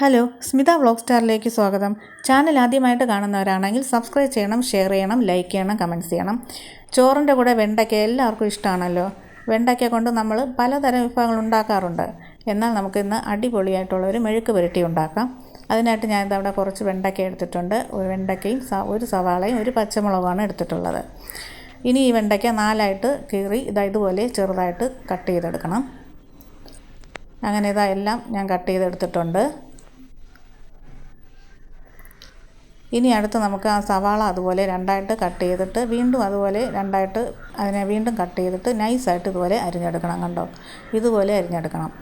Hello Smitha vlog സ്റ്റാറിലേക്ക് സ്വാഗതം. Channel ആദ്യമായിട്ട് കാണുന്നവരാണെങ്കിൽ സബ്സ്ക്രൈബ് ചെയ്യണം ഷെയർ ചെയ്യണം ലൈക്ക് ചെയ്യണം കമന്റ്സ് ചെയ്യണം. ചോറിന്റെ കൂടെ വെണ്ടയ്ക്ക എല്ലാവർക്കും ഇഷ്ടമാണല്ലോ. വെണ്ടയ്ക്ക കൊണ്ട് നമ്മൾ പലതരം വിഭവങ്ങൾ ഉണ്ടാക്കാറുണ്ട്. എന്നാൽ നമുക്കിന്ന് അടിപൊളിയായിട്ടുള്ള ഒരു മെഴുക്ക് പുരട്ടി ഉണ്ടാക്കാം. അതിനായിട്ട് ഞാൻ അവിടെ കുറച്ച് വെണ്ടയ്ക്ക എടുത്തിട്ടുണ്ട്. ഒരു വെണ്ടയ്ക്കയും ഒരു സവാളയും ഒരു പച്ചമുളകുമാണ് എടുത്തിട്ടുള്ളത്. ഇനി ഈ വെണ്ടയ്ക്ക നാലായിട്ട് കീറി ഇതാ ഇതുപോലെ ചെറുതായിട്ട് കട്ട് ചെയ്തെടുക്കണം. അങ്ങനെ ഇതാ എല്ലാം ഞാൻ കട്ട് ചെയ്തെടുത്തിട്ടുണ്ട്. ഇനി അടുത്ത് നമുക്ക് ആ സവാള അതുപോലെ രണ്ടായിട്ട് കട്ട് ചെയ്തിട്ട് വീണ്ടും അതുപോലെ രണ്ടായിട്ട് അതിനെ വീണ്ടും കട്ട് ചെയ്തിട്ട് നൈസായിട്ട് ഇതുപോലെ അരിഞ്ഞെടുക്കണം കണ്ടോ? ഇതുപോലെ അരിഞ്ഞെടുക്കണം.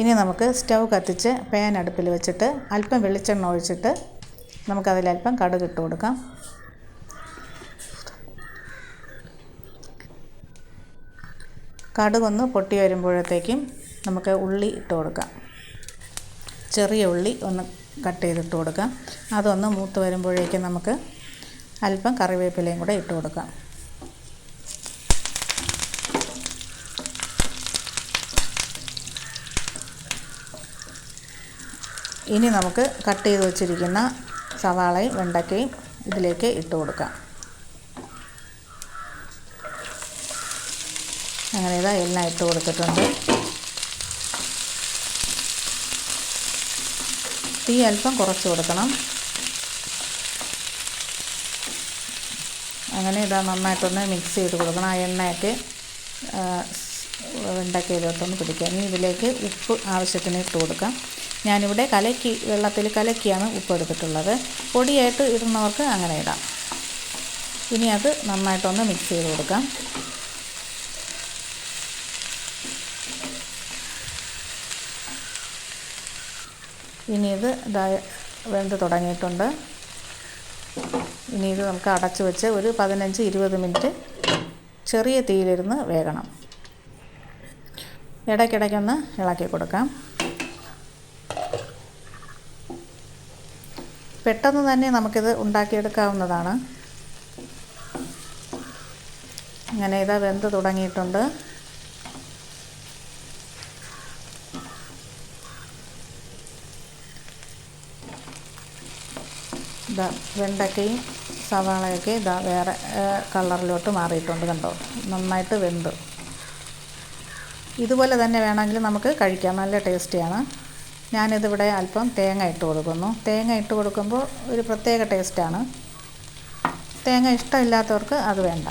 ഇനി നമുക്ക് സ്റ്റൗ കത്തിച്ച് പാൻ അടുപ്പിൽ വെച്ചിട്ട് അല്പം വെളിച്ചെണ്ണ ഒഴിച്ചിട്ട് നമുക്കതിലല്പം കടുക് ഇട്ട് കൊടുക്കാം. കടുകൊന്ന് പൊട്ടി വരുമ്പോഴത്തേക്കും നമുക്ക് ഉള്ളി ഇട്ട് കൊടുക്കാം. ചെറിയ ഉള്ളി ഒന്ന് കട്ട് ചെയ്തിട്ട് കൊടുക്കാം. അതൊന്ന് മൂത്ത് വരുമ്പോഴേക്കും നമുക്ക് അല്പം കറിവേപ്പിലയും കൂടെ ഇട്ട് കൊടുക്കാം. ഇനി നമുക്ക് കട്ട് ചെയ്ത് വച്ചിരിക്കുന്ന സവാളയും വെണ്ടയ്ക്കയും ഇതിലേക്ക് ഇട്ട് കൊടുക്കാം. അങ്ങനെ ഇതാ എല്ലാം ഇട്ട് കൊടുത്തിട്ടുണ്ട്. തീ അല്പം കുറച്ച് കൊടുക്കണം. അങ്ങനെ ഇതാ നന്നായിട്ടൊന്ന് മിക്സ് ചെയ്ത് കൊടുക്കണം. ആ എണ്ണയൊക്കെ വെണ്ടക്കയിലോട്ടൊന്ന് പിടിക്കുക. ഇനി ഇതിലേക്ക് ഉപ്പ് ആവശ്യത്തിന് ഇട്ട് കൊടുക്കാം. ഞാനിവിടെ കലക്കി വെള്ളത്തിൽ കലക്കിയാണ് ഉപ്പ് എടുത്തിട്ടുള്ളത്. പൊടിയായിട്ട് ഇടുന്നവർക്ക് അങ്ങനെ ഇടാം. ഇനി അത് നന്നായിട്ടൊന്ന് മിക്സ് ചെയ്ത് കൊടുക്കാം. ഇനി ഇത് ഇതായി വെന്ത് തുടങ്ങിയിട്ടുണ്ട്. ഇനി ഇത് നമുക്ക് അടച്ച് വെച്ച് ഒരു പതിനഞ്ച് ഇരുപത് മിനിറ്റ് ചെറിയ തീയിലിരുന്ന് വേകണം. ഇടയ്ക്കിടയ്ക്കൊന്ന് ഇളക്കി കൊടുക്കാം. പെട്ടെന്ന് തന്നെ നമുക്കിത് ഉണ്ടാക്കിയെടുക്കാവുന്നതാണ്. അങ്ങനെ ഇതാ വെന്ത് തുടങ്ങിയിട്ടുണ്ട്. ഇതാ വെണ്ടയ്ക്കയും സവാളയൊക്കെ ഇതാ വേറെ കളറിലോട്ട് മാറിയിട്ടുണ്ട് കണ്ടോ? നന്നായിട്ട് വെന്ത്. ഇതുപോലെ തന്നെ വേണമെങ്കിൽ നമുക്ക് കഴിക്കാം. നല്ല ടേസ്റ്റിയാണ്. ഞാനിതിവിടെ അല്പം തേങ്ങ ഇട്ട് കൊടുക്കുന്നു. തേങ്ങ ഇട്ട് കൊടുക്കുമ്പോൾ ഒരു പ്രത്യേക ടേസ്റ്റാണ്. തേങ്ങ ഇഷ്ടമില്ലാത്തവർക്ക് അത് വേണ്ട.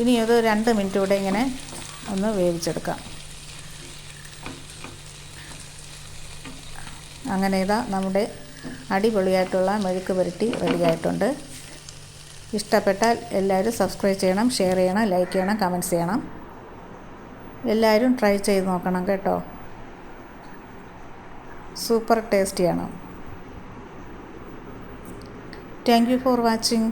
ഇനി ഇത് രണ്ട് മിനിറ്റ് കൂടെ ഇങ്ങനെ ഒന്ന് വേവിച്ചെടുക്കാം. അങ്ങനെ ഇതാ നമ്മുടെ അടിപൊളിയായിട്ടുള്ള മെഴുക്ക് പുരട്ടി റെഡിയായിട്ടുണ്ട്. ഇഷ്ടപ്പെട്ടാൽ എല്ലാവരും സബ്സ്ക്രൈബ് ചെയ്യണം ഷെയർ ചെയ്യണം ലൈക്ക് ചെയ്യണം കമന്റ്സ് ചെയ്യണം. എല്ലാവരും ട്രൈ ചെയ്ത് നോക്കണം കേട്ടോ. സൂപ്പർ ടേസ്റ്റിയാണ് താങ്ക് യു ഫോർ വാച്ചിങ്